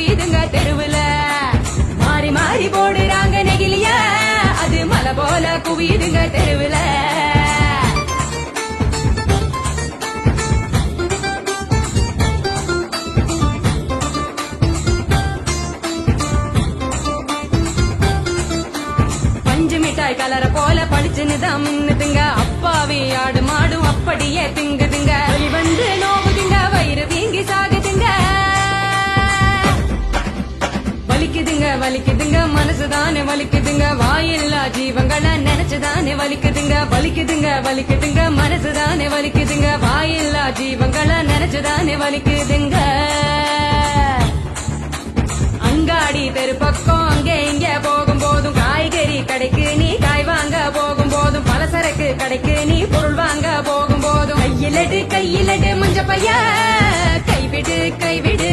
போல தெருவுல. மாறி மாறி போடுறாங்க நெகிழிய. அது மலை போல குவியுதுங்க தெருவுல. பஞ்சு மிட்டாய் கலர போல பளிச்சுன்னு தான் மின்னுதுங்க அப்பாவி ஆடு மாடும் அப்படியே திங்குதுங்க. வந்து நோவுதுங்க வலிக்குதுங்க மனசுதானே வலிக்குதுங்க. வாயில்லா ஜீவங்களை நினைச்சுதானே வலிக்குதுங்க. வலிக்குதுங்க வலிக்குதுங்க மனசுதானே வலிக்குதுங்க. வாயில்லா ஜீவங்களை நினைச்சுதானே வலிக்குதுங்க. அங்காடி தெரு பக்கம் அங்கே இங்க போகும் போதும் காய்கறி கடைக்கு நீ காய் வாங்க போகும் போதும். பலசரக்கு கடைக்கு நீ பொருள் வாங்க போகும் போதும். கையிலடு கையிலடு மஞ்ச பைய கைவிடு கைவிடு.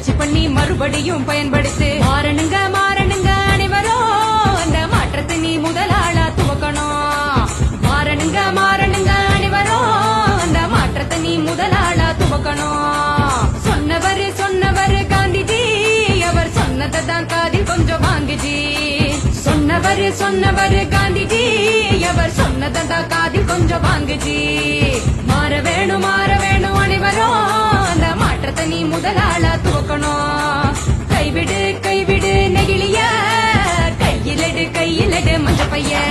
முயற்சி பண்ணி மறுபடியும் பயன்படுத்து. மாறணுங்க மாறணுங்க அனைவரும் அந்த மாற்றத்தை நீ முதலாளா துவக்கணும். மாறணுங்க மாறணுங்க அனைவரும் அந்த மாற்றத்தை நீ முதலாளா துவக்கணும். சொன்னவர் சொன்னவர் காந்திஜி அவர் சொன்னதை தான் காதில் கொஞ்சம் வாங்குஜி. சொன்னவர் சொன்னவர் காந்திஜி அவர் சொன்னதை தான் காதில் கொஞ்சம் வாங்குஜி. மாற வேணும் மாற வேணும் அனைவரும் அந்த மாற்றத்தை நீ முதலாளா துவக்கணும். கைவிடு கைவிடு நெகிழியா. கையிலடு கையிலடு மஞ்சப்பையா.